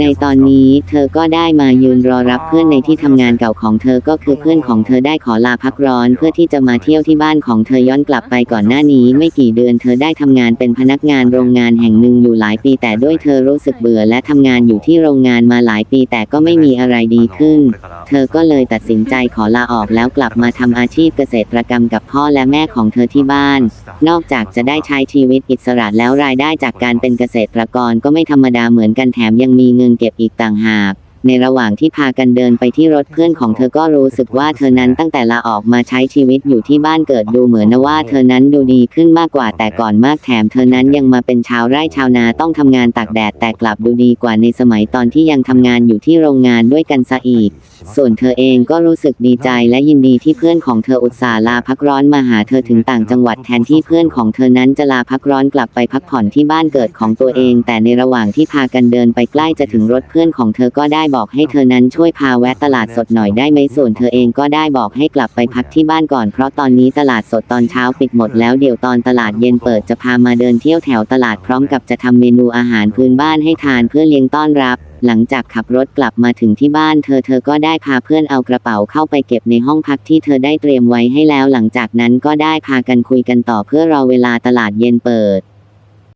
ในตอนนี้เธอก็ได้มายืนรอรับเพื่อนในที่ทำงานเก่าของเธอก็คือเพื่อนของเธอได้ขอลาพักร้อนเพื่อที่จะมาเที่ยวที่บ้านของเธอย้อนกลับไปก่อนหน้านี้ ไม่กี่เดือนเธอได้ทำงานเป็นพนักงานโรงงานแห่งหนึ่งอยู่หลายปี แต่ด้วยเธอรู้สึกเบื่อและทำงานอยู่ที่โรงงานมาหลายปี แต่ก็ไม่มีอะไรดีขึ้น เธอก็เลยตัดสินใจขอลาออกแล้วกลับมาทำอาชีพเกษตรกรรมกับพ่อและแม่ของเธอที่บ้าน นอกจากจะได้ใช้ชีวิตอิสระแล้วรายได้จากการเป็นเกษตรกรก็ไม่ธรรมดาเหมือนกันแถมยังมีเงินเก็บอีกต่างหาก ในระหว่างที่พากันเดินไปที่รถเพื่อนของเธอก็รู้สึกว่าเธอนั้นตั้งแต่ลาออกมาใช้ชีวิตอยู่ที่บ้านเกิดดูเหมือนนะว่าเธอนั้นดูดีขึ้นมากกว่าแต่ก่อนมากแถมเธอนั้นยังมาเป็นชาวไร่ชาวนาต้องทำงานตากแดดแต่กลับดูดีกว่าในสมัยตอนที่ยังทำงานอยู่ที่โรงงานด้วยกันซะอีก ส่วนเธอเองก็รู้สึกดีใจและยินดีที่เพื่อนของเธออุตส่าห์ลาพักร้อนมาหาเธอถึงต่างจังหวัดแทนที่เพื่อนของเธอนั้นจะลาพักร้อนกลับไปพักผ่อนที่บ้านเกิดของตัวเอง แต่ในระหว่างที่พากันเดินไปใกล้จะถึงรถเพื่อนของเธอก็ได้บอกให้เธอนั้นช่วยพาแวะตลาดสดหน่อยได้ไหมส่วนเธอเองก็ได้บอกให้กลับไปพักที่บ้านก่อนเพราะตอนนี้ตลาดสดตอนเช้าปิดหมดแล้วเดี๋ยวตอนตลาดเย็นเปิดจะพามาเดินเที่ยวแถวตลาดพร้อมกับจะทำเมนูอาหารพื้นบ้านให้ทานเพื่อเลี้ยงต้อนรับ หลังจากขับรถกลับมาถึงที่บ้านเธอเธอก็ได้พาเพื่อนเอากระเป๋าเข้าไปเก็บในห้องพักที่เธอได้เตรียมไว้ให้แล้ว หลังจากนั้นก็ได้พากันคุยกันต่อเพื่อรอเวลาตลาดเย็นเปิด